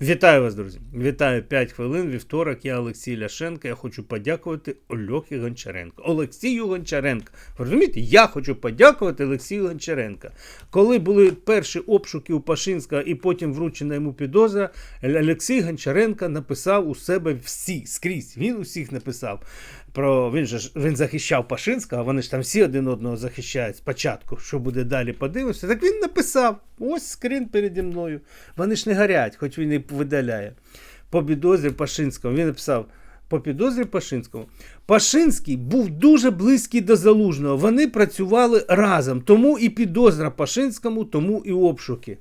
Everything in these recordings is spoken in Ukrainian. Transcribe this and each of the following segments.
Вітаю вас, друзі! Вітаю 5 хвилин. Вівторок. Я Олексій Ляшенко. Я хочу подякувати Ольохі Гончаренко. Олексію Гончаренко. Розумієте, я хочу подякувати Олексію Гончаренко. Коли були перші обшуки у Пашинська і потім вручена йому підозра, Олексій Гончаренко написав у себе всі скрізь. Він усіх написав. Про він же він захищав Пашинського, вони ж там всі один одного захищають спочатку. Що буде далі, подивимося. Так він написав: ось скрін переді мною. Вони ж не горять, хоч він і видаляє. По підозрі Пашинського. Він написав. По підозрі Пашинському. Пашинський був дуже близький до залужного. Вони працювали разом. Тому і підозра Пашинському, тому і обшуки.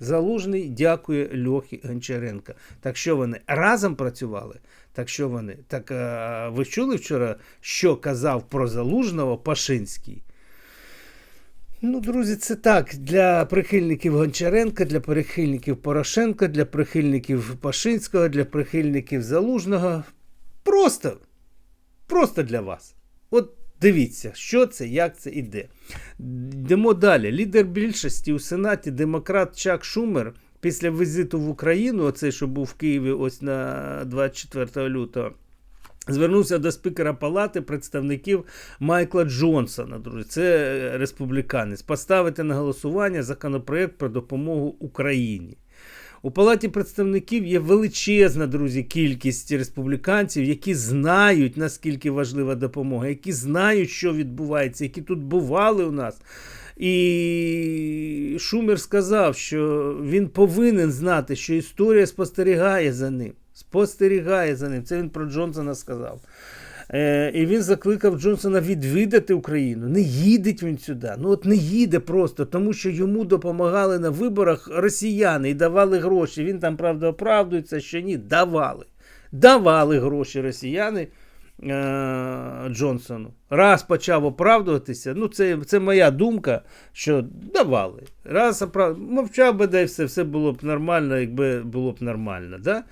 Залужний дякує Льохі Гончаренка. Так що вони разом працювали? Так що вони? Так а, ви чули вчора, що казав про Залужного Пашинський? Ну, друзі, це так. Для прихильників Гончаренка, для прихильників Порошенка, для прихильників Пашинського, для прихильників Залужного. Просто, просто для вас. От дивіться, що це, як це іде. Йдемо далі. Лідер більшості у Сенаті, демократ Чак Шумер, після візиту в Україну, оцей, що був в Києві ось на 24 лютого. Звернувся до спікера палати представників Майкла Джонсона. Друзі, це республіканець. Поставити на голосування законопроект про допомогу Україні. У палаті представників є величезна, друзі, кількість республіканців, які знають, наскільки важлива допомога, які знають, що відбувається, які тут бували у нас. І Шумер сказав, що він повинен знати, що історія спостерігає за ним. Спостерігає за ним. Це він про Джонсона сказав. Е, І він закликав Джонсона відвідати Україну. Не їде він сюди. Ну от не їде просто, тому що йому допомагали на виборах росіяни і давали гроші. Він там, правда, оправдується, що ні, давали. Давали гроші росіяни Джонсону. Раз почав оправдуватися. Ну, це це моя думка, що давали. Раз оправ... мовчав би, і все, все було б нормально, якби було б нормально. Да?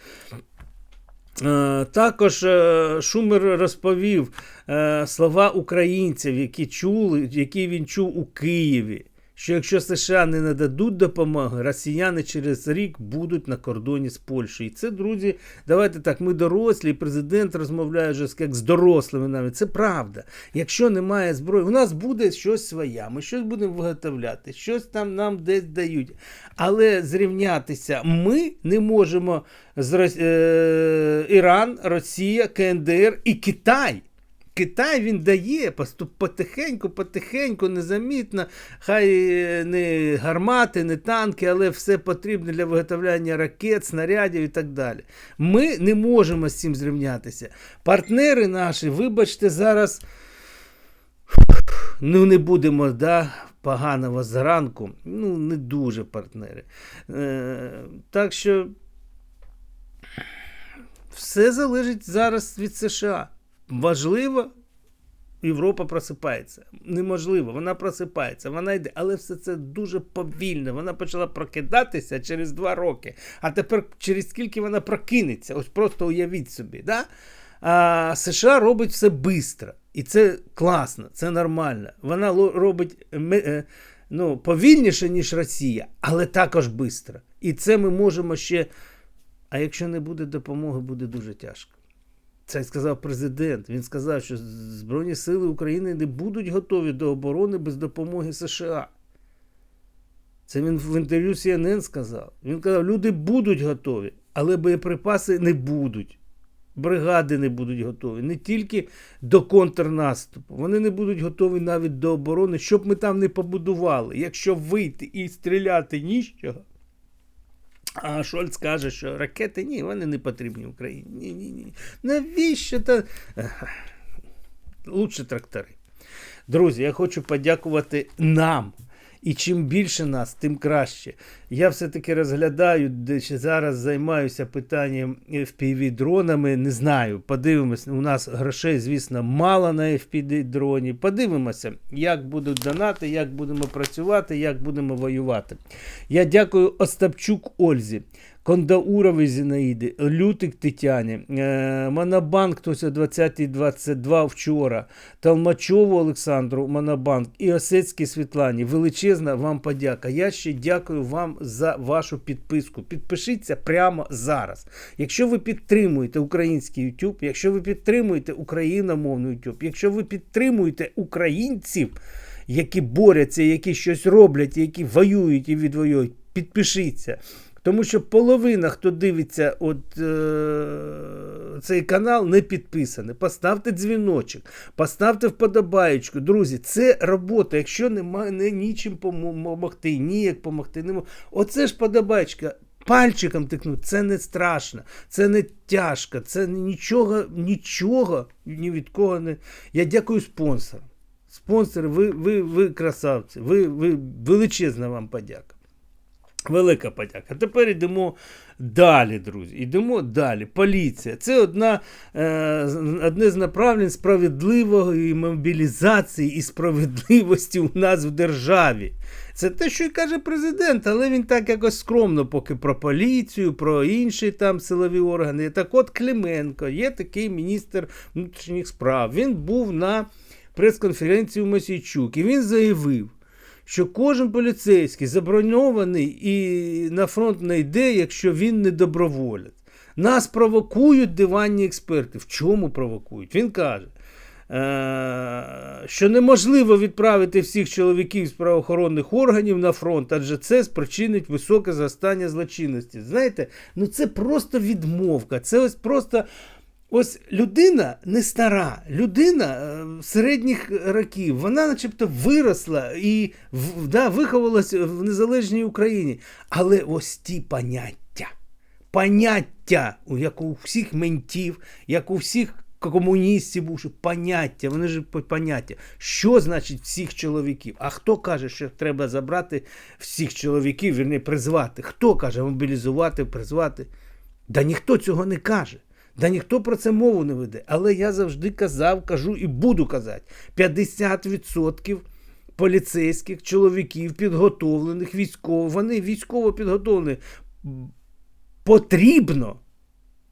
Е, Також е, Шумер розповів е, слова українців, які чули, які він чув у Києві. Що якщо США не нададуть допомоги, росіяни через рік будуть на кордоні з Польщею. І це, друзі, давайте так, ми дорослі, і президент розмовляє вже як з дорослими навіть. Це правда. Якщо немає зброї, у нас буде щось своє, ми щось будемо виготовляти, щось там нам десь дають. Але зрівнятися ми не можемо з Рос... е... Іран, Росія, КНДР і Китай. Китай він дає потихеньку, потихеньку, незамітно. Хай не гармати, не танки, але все потрібне для виготовляння ракет, снарядів і так далі. Ми не можемо з цим зрівнятися. Партнери наші, вибачте, зараз ну не будемо да, поганого зранку. Ну, не дуже партнери. Е, Так що все залежить зараз від США. Важливо, Європа просипається. Неможливо, вона просипається, вона йде, але все це дуже повільно. Вона почала прокидатися через два роки. А тепер через скільки вона прокинеться? Ось просто уявіть собі. Да? А США робить все швидко. І це класно, це нормально. Вона робить ну, повільніше, ніж Росія, але також швидко. І це ми можемо ще. А якщо не буде допомоги, буде дуже тяжко. Це сказав президент. Він сказав, що Збройні Сили України не будуть готові до оборони без допомоги США. Це він в інтерв'ю CNN сказав. Він казав, люди будуть готові, але боєприпаси не будуть. Бригади не будуть готові. Не тільки до контрнаступу. Вони не будуть готові навіть до оборони, щоб ми там не побудували. Якщо вийти і стріляти ніщого, а Шольц каже, що ракети ні, вони не потрібні Україні. Ні, ні, ні. Навіщо та Лучше трактори. Друзі, я хочу подякувати нам. І чим більше нас, тим краще. Я все-таки розглядаю, де зараз займаюся питанням fpv дронами. Не знаю, подивимось. У нас грошей, звісно, мало на fpv дроні. Подивимося, як будуть донати, як будемо працювати, як будемо воювати. Я дякую Остапчук Ользі. Кондаурові Зінаїди, Лютик Тетяні, е, Монобанк хтось о 20.22 вчора, Толмачову Олександру Монобанк і Осецькій Світлані. Величезна вам подяка. Я ще дякую вам за вашу підписку. Підпишіться прямо зараз. Якщо ви підтримуєте український YouTube, якщо ви підтримуєте україномовний YouTube, якщо ви підтримуєте українців, які борються, які щось роблять, які воюють і відвоюють, підпишіться. Тому що половина, хто дивиться от, е- цей канал, не підписаний. Поставте дзвіночок, поставте вподобаєчку. Друзі, це робота. Якщо немає не, нічим допомогти, ніяк допомогти, не оце ж подобаєчка. Пальчиком тикнути, це не страшно, це не тяжко, це нічого, нічого ні від кого не. Я дякую спонсорам. Спонсори, ви, ви, ви красавці, ви, ви величезна вам подяка. Велика подяка. Тепер йдемо далі, друзі. Йдемо далі. Поліція. Це одна, е, одне з направлень справедливої мобілізації і справедливості у нас в державі. Це те, що й каже президент, але він так якось скромно, поки про поліцію, про інші там силові органи. Так от Клименко, є такий міністр внутрішніх справ. Він був на прес-конференції у Мосійчук і він заявив що кожен поліцейський заброньований і на фронт не йде, якщо він не доброволець. Нас провокують диванні експерти. В чому провокують? Він каже, е, що неможливо відправити всіх чоловіків з правоохоронних органів на фронт, адже це спричинить високе зростання злочинності. Знаєте, ну це просто відмовка. Це ось просто. Ось людина не стара, людина е, середніх років, вона начебто виросла і да, виховалася в незалежній Україні. Але ось ті поняття, поняття, як у всіх ментів, як у всіх комуністів, поняття, вони ж поняття, що значить всіх чоловіків? А хто каже, що треба забрати всіх чоловіків, вірні, призвати? Хто каже мобілізувати, призвати? Да ніхто цього не каже. Да ніхто про це мову не веде. Але я завжди казав, кажу і буду казати: 50% поліцейських чоловіків, підготовлених, військових, вони військово підготовлені. Потрібно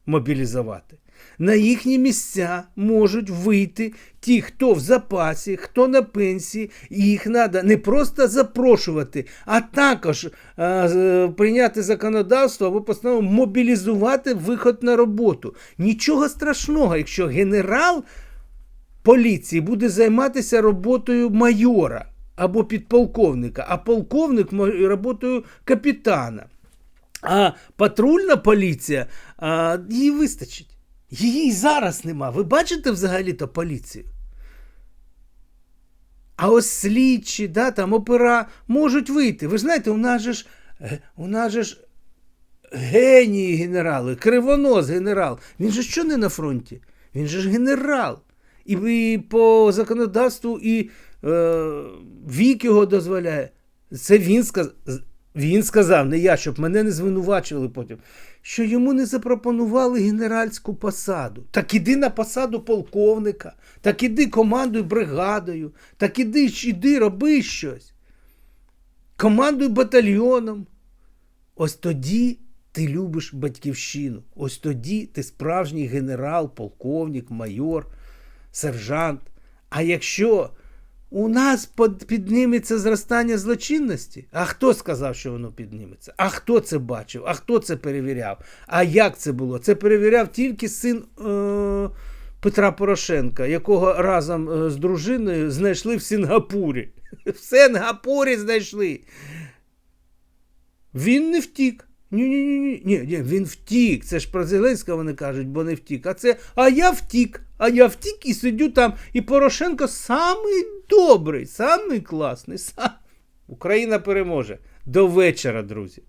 мобілізувати. На їхні місця можуть вийти ті, хто в запасі, хто на пенсії, і їх треба не просто запрошувати, а також а, прийняти законодавство або постанову мобілізувати виход на роботу. Нічого страшного, якщо генерал поліції буде займатися роботою майора або підполковника, а полковник роботою капітана. А патрульна поліція а, їй вистачить. Її зараз нема. Ви бачите взагалі-то поліцію? А ось слідчі, да, там опера можуть вийти. Ви знаєте, у нас же ж у нас же ж генії генерали, кривонос генерал. Він же що не на фронті? Він же ж генерал. І, і по законодавству і е, вік його дозволяє. Це він сказав. Він сказав, не я, щоб мене не звинувачували потім, що йому не запропонували генеральську посаду. Так іди на посаду полковника, так іди командуй бригадою, так іди, іди, роби щось. Командуй батальйоном. Ось тоді ти любиш батьківщину. Ось тоді ти справжній генерал, полковник, майор, сержант. А якщо у нас підніметься зростання злочинності. А хто сказав, що воно підніметься? А хто це бачив? А хто це перевіряв? А як це було? Це перевіряв тільки син е- Петра Порошенка, якого разом е з дружиною знайшли в Сінгапурі. В Сингапурі знайшли. Він не втік. Ні-ні-ні, ні, ні, він втік. Це ж про Зеленського вони кажуть, бо не втік. А це а я втік, а я втік і сидю там. І Порошенко самий добрий, самий класний. Сам... Україна переможе. До вечора, друзі.